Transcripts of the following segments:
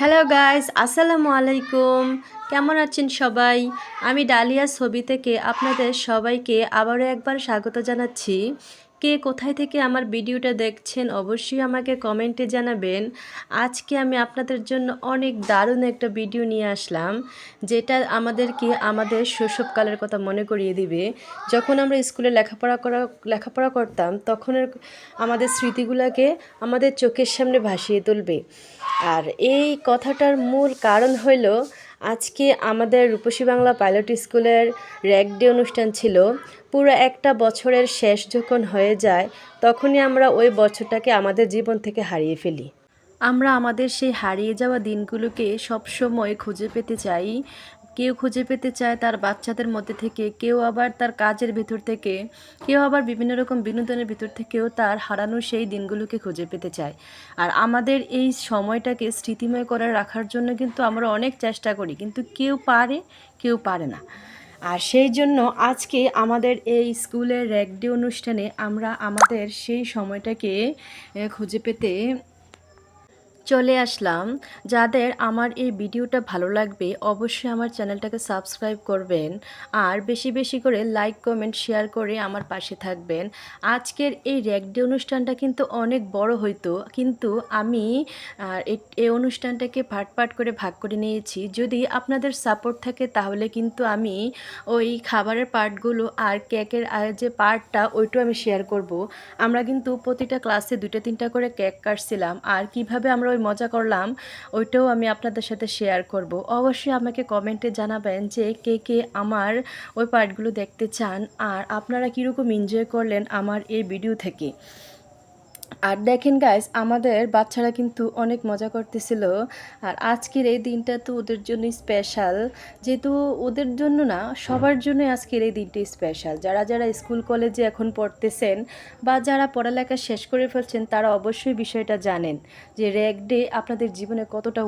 Hello guys আসসালামু আলাইকুম কেমন আছেন সবাই? আমি ডালিয়া ছবি থেকে আপনাদের সবাইকে আবারও একবার স্বাগত জানাচ্ছি। কে কোথায় থেকে আমার ভিডিওটা দেখছেন অবশ্যই আমাকে কমেন্টে জানাবেন। আজকে আমি আপনাদের জন্য অনেক দারুণ একটা ভিডিও নিয়ে আসলাম, যেটা আমাদেরকে আমাদের শৈশবকালের কথা মনে করিয়ে দিবে। যখন আমরা স্কুলে লেখাপড়া করা, লেখাপড়া করতাম তখনের আমাদের স্মৃতিগুলোকে আমাদের চোখের সামনে ভাসিয়ে তুলবে। আর এই কথাটার মূল কারণ হইল আজকে আমাদের রূপসী বাংলা পাইলট স্কুলের র্যাক ডে অনুষ্ঠান ছিল। পুরো একটা বছরের শেষ যখন হয়ে যায়, তখনই আমরা ওই বছরটাকে আমাদের জীবন থেকে হারিয়ে ফেলি। আমরা আমাদের সেই হারিয়ে যাওয়া দিনগুলোকে সবসময় খুঁজে পেতে চাই। কেউ খুঁজে পেতে চায় তার বাচ্চাদের মধ্যে থেকে, কেউ আবার তার কাজের ভেতর থেকে, কেউ আবার বিভিন্ন রকম বিনোদনের ভিতর থেকেও তার হারানো সেই দিনগুলোকে খুঁজে পেতে চায়। আর আমাদের এই সময়টাকে স্মৃতিময় করে রাখার জন্য কিন্তু আমরা অনেক চেষ্টা করি, কিন্তু কেউ পারে কেউ পারে না। আর সেই জন্য আজকে আমাদের এই স্কুলের র্যাক ডে অনুষ্ঠানে আমরা আমাদের সেই সময়টাকে খুঁজে পেতে চলে আসলাম। যাদের আমার এই ভিডিওটা ভালো লাগবে, অবশ্যই আমার চ্যানেলটাকে সাবস্ক্রাইব করবেন আর বেশি বেশি করে লাইক, কমেন্ট, শেয়ার করে আমার পাশে থাকবেন। আজকের এই র্যাক ডে অনুষ্ঠানটা কিন্তু অনেক বড় হইতো, কিন্তু আমি এই অনুষ্ঠানটাকে পার্ট পার্ট করে ভাগ করে নিয়েছি। যদি আপনাদের সাপোর্ট থাকে তাহলে কিন্তু আমি ওই খাবারের পার্টগুলো আর কেকের যে পার্টটা ওইটাও আমি শেয়ার করব। আমরা কিন্তু প্রতিটা ক্লাসে দুইটা, তিনটা করে কেক কাটছিলাম। আর কীভাবে আমরা ওই মজা করলাম, ওইটাও আমি আপনাদের সাথে শেয়ার করব। অবশ্যই আমাকে কমেন্টে জানাবেন যে কে কে আমার ওই পার্টগুলো দেখতে চান, আর আপনারা কীরকম এনজয় করলেন আমার এই ভিডিও থেকে। আর দেখেন গাইস আমাদের বাচ্চারা কিন্তু অনেক মজা করতেছিল। আর আজকের এই দিনটা তো ওদের জন্য স্পেশাল যেহেতু ওদের জন্য না সবার জন্য আজকের এই দিনটি স্পেশাল যারা যারা স্কুল কলেজে এখন পড়তেছেন বা যারা পড়ালেখা শেষ করে ফেলছেন তারা অবশ্যই বিষয়টা জানেন যে র্যাক ডে আপনাদের জীবনে কতটা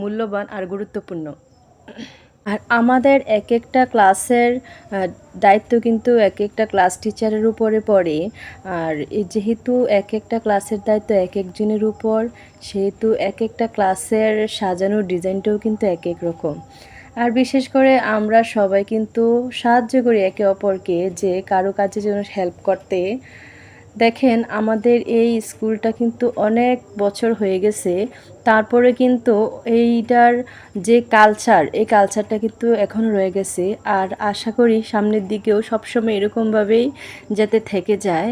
মূল্যবান আর গুরুত্বপূর্ণ। আর আমাদের এক একটা ক্লাসের দায়িত্ব কিন্তু এক একটা ক্লাস টিচারের উপরে পড়ে। আর যেহেতু এক একটা ক্লাসের দায়িত্ব এক একজনের উপর, সেহেতু এক একটা ক্লাসের সাজানোর ডিজাইনটাও কিন্তু এক এক রকম। আর বিশেষ করে আমরা সবাই কিন্তু সাহায্য করি একে অপরকে যে কারও কাজে যেন হেল্প করতে। দেখেন, আমাদের এই স্কুলটা কিন্তু অনেক বছর হয়ে গেছে। তারপরে কিন্তু এইটার যে কালচার এই কালচারটা কিন্তু এখন রয়ে গেছে। আর আশা করি সামনের দিকেও সবসময় এরকমভাবেই যাতে থেকে যায়।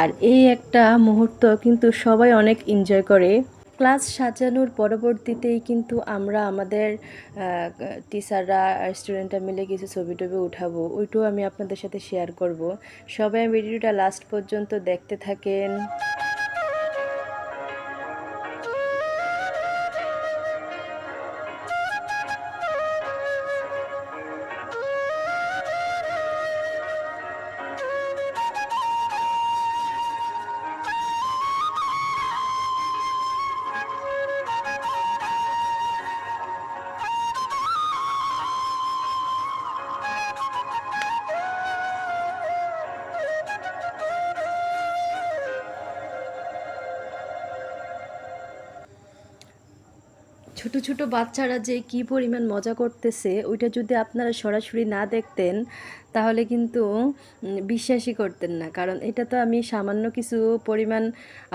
আর এই একটা মুহূর্ত কিন্তু সবাই অনেক এনজয় করে। ক্লাস সাজানোর পরবর্তীতেই কিন্তু আমরা আমাদের টিচাররা স্টুডেন্টরা মিলে কিছু ছবি টবি উঠাবো, ওইটাও আমি আপনাদের সাথে শেয়ার করব। সবাই ভিডিওটা লাস্ট পর্যন্ত দেখতে থাকেন। ছোট ছোট বাচ্চারা যে কি পরিমাণ মজা করতেছে ওইটা যদি আপনারা সরাসরি না দেখতেন তাহলে কিন্তু বিশ্বাসই করতেন না। কারণ এটা তো আমি সামান্য কিছু পরিমাণ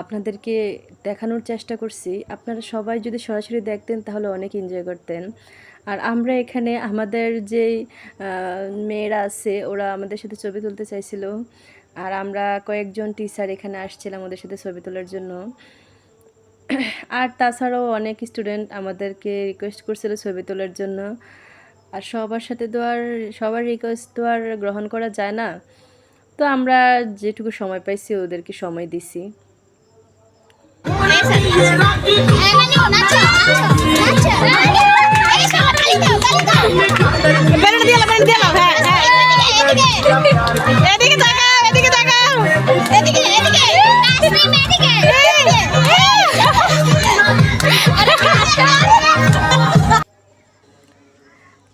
আপনাদেরকে দেখানোর চেষ্টা করছি। আপনারা সবাই যদি সরাসরি দেখতেন তাহলে অনেক এনজয় করতেন। আর আমরা এখানে আমাদের আহ, মেয়েরা আছে ওরা আমাদের সাথে ছবি তুলতে চাইছিল। আর আমরা কয়েকজন টিচার এখানে আসছিলাম ওদের সাথে ছবি তোলার জন্য। আর তাছাড়াও অনেক স্টুডেন্ট আমাদেরকে রিকোয়েস্ট করছিল ছবি তোলার জন্য। আর সবার সাথে তো আর সবার রিকোয়েস্ট তো আর গ্রহণ করা যায় না। তো আমরা যেটুকু সময় পাইছি ওদেরকে সময় দিছি। হ্যাঁ হ্যাঁ। এদিকে এদিকে। এদিকে।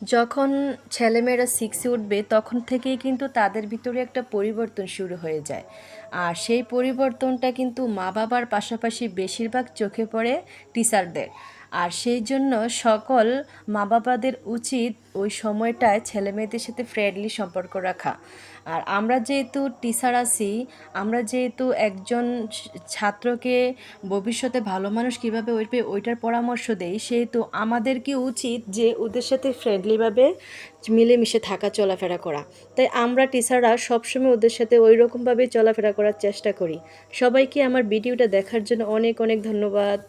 যখন ছেলেমেয়েরা সিক্সে উঠবে, তখন থেকেই কিন্তু তাদের ভিতরে একটা পরিবর্তন শুরু হয়ে যায়। আর সেই পরিবর্তনটা কিন্তু মা বাবার পাশাপাশি বেশিরভাগ চোখে পড়ে টিচারদের আর সেই জন্য সকল মা বাবাদের উচিত ওই সময়টায় ছেলে মেয়েদের সাথে ফ্রেন্ডলি সম্পর্ক রাখা। আর আমরা যেহেতু টিচার আছি, আমরা যেহেতু একজন ছাত্রকে ভবিষ্যতে ভালো মানুষ কীভাবে ওইবে ওইটার পরামর্শ দেই, সেহেতু আমাদের কি উচিত যে ওদের সাথে ফ্রেন্ডলিভাবে মিলেমিশে থাকা, চলাফেরা করা। তাই আমরা টিচাররা সবসময় ওদের সাথে ওই রকমভাবে চলাফেরা করার চেষ্টা করি। সবাইকে আমার ভিডিওটা দেখার জন্য অনেক অনেক ধন্যবাদ।